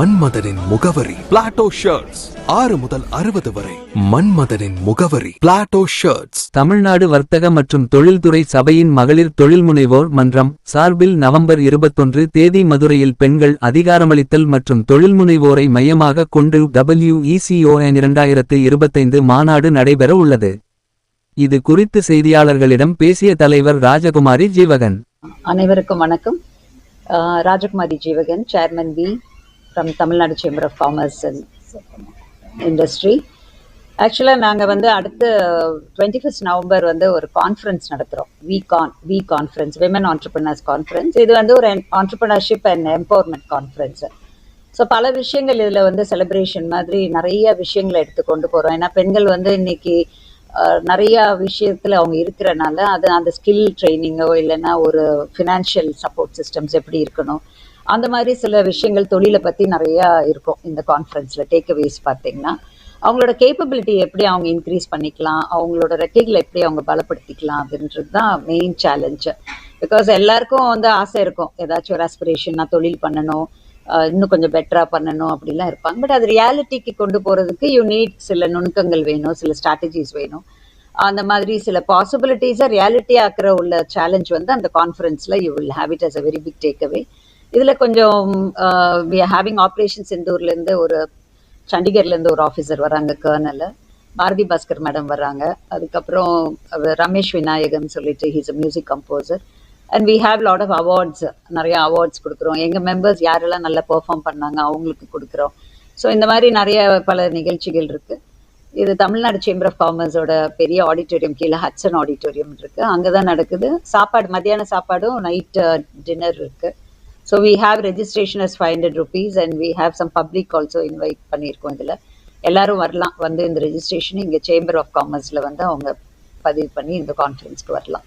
மன்மதனின் முகவரி Plato shirts ஆறு முதல் அறுபது வரை மன்மதனின் முகவரி பிளாட்டோ ஷர்ட்ஸ் தமிழ்நாடு வர்த்தக மற்றும் தொழில்துறை சபையின் மகளிர் தொழில்முனைவோர் மன்றம் சார்பில் நவம்பர் இருபத்தொன்று தேதி மதுரையில் பெண்கள் அதிகாரமளித்தல் மற்றும் தொழில்முனைவோரை மையமாக கொண்டு WECON இரண்டாயிரத்து இருபத்தைந்து மாநாடு நடைபெற உள்ளது. இது குறித்து செய்தியாளர்களிடம் பேசிய தலைவர் ராஜகுமாரி ஜீவகன். அனைவருக்கும் வணக்கம். Rajakumari Jeevagan chairman B from Tamil Nadu chamber of commerce and industry ஆக்சுவலாக நாங்கள் வந்து அடுத்த டுவெண்ட்டி ஃபஸ்ட் நவம்பர் வந்து ஒரு கான்ஃபரன்ஸ் நடத்துகிறோம் we con we conference women entrepreneurs conference இது வந்து ஒரு entrepreneurship and empowerment conference so பல விஷயங்கள் இதில் வந்து செலிப்ரேஷன் மாதிரி நிறைய விஷயங்களை எடுத்து கொண்டு போகிறோம் ஏன்னா பெண்கள் வந்து இன்னைக்கு நிறையா நிறைய விஷயத்தில் அவங்க இருக்கிறனால அது அந்த ஸ்கில் ட்ரைனிங்கோ இல்லைன்னா ஒரு ஃபினான்ஷியல் சப்போர்ட் சிஸ்டம்ஸ் எப்படி இருக்கணும். அந்த மாதிரி சில விஷயங்கள் தொழிலை பற்றி நிறையா இருக்கும் இந்த கான்ஃபரன்ஸில் டேக் அவேஸ் பார்த்தீங்கன்னா. அவங்களோட கேப்பபிலிட்டி எப்படி அவங்க இன்க்ரீஸ் பண்ணிக்கலாம் அவங்களோட ரெக்கைகளை எப்படி அவங்க பலப்படுத்திக்கலாம் அப்படின்றது தான் மெயின் சேலஞ்சு பிகாஸ் எல்லாருக்கும் வந்து ஆசை இருக்கும். ஏதாச்சும் ஒரு ஆஸ்பிரேஷன் நான் தொழில் பண்ணணும் இன்னும் கொஞ்சம் பெட்டராக பண்ணணும் அப்படிலாம் இருப்பாங்க. பட் அது ரியாலிட்டிக்கு கொண்டு போகிறதுக்கு யூ நீட் சில நுணுக்கங்கள் வேணும் சில ஸ்ட்ராட்டஜிஸ் வேணும். அந்த மாதிரி சில பாசிபிலிட்டிஸை ரியாலிட்டி ஆக்கிற உள்ள சேலஞ்ச் வந்து அந்த கான்ஃபரன்ஸில் you will have it as a very big take away இதுல கொஞ்சம் வி ஆர் ஹேவிங் ஆப்ரேஷன் ஒரு ஒரு சண்டிகர்லேருந்து ஒரு ஆஃபீஸர் வராங்க கர்னல் பாரதி பாஸ்கர் மேடம் வர்றாங்க அதுக்கப்புறம் ரமேஷ் விநாயகன் சொல்லிட்டு he's a music composer and we have lot of awards நிறைய அவார்ட்ஸ் கொடுக்குறோம். எங்கள் மெம்பர்ஸ் யாரெல்லாம் நல்லா பெர்ஃபார்ம் பண்ணாங்க அவங்களுக்கு கொடுக்குறோம். ஸோ இந்த மாதிரி நிறைய பல நிகழ்ச்சிகள் இருக்கு. இது தமிழ்நாடு சேம்பர் ஆஃப் காமர்ஸோட பெரிய ஆடிட்டோரியம் கீழே ஹட்சன் ஆடிட்டோரியம் இருக்கு. அங்கே தான் நடக்குது. சாப்பாடு மத்தியான சாப்பாடும் நைட் டின்னர் இருக்கு. So we have registration as five hundred rupees and we have some public also invite பண்ணியிருக்கோம் இதில் எல்லாரும் வரலாம் வந்து இந்த ரெஜிஸ்ட்ரேஷன் இங்கே சேம்பர் ஆஃப் காமர்ஸில் வந்து அவங்க பதிவு பண்ணி இந்த கான்ஃபரன்ஸ்க்கு வரலாம்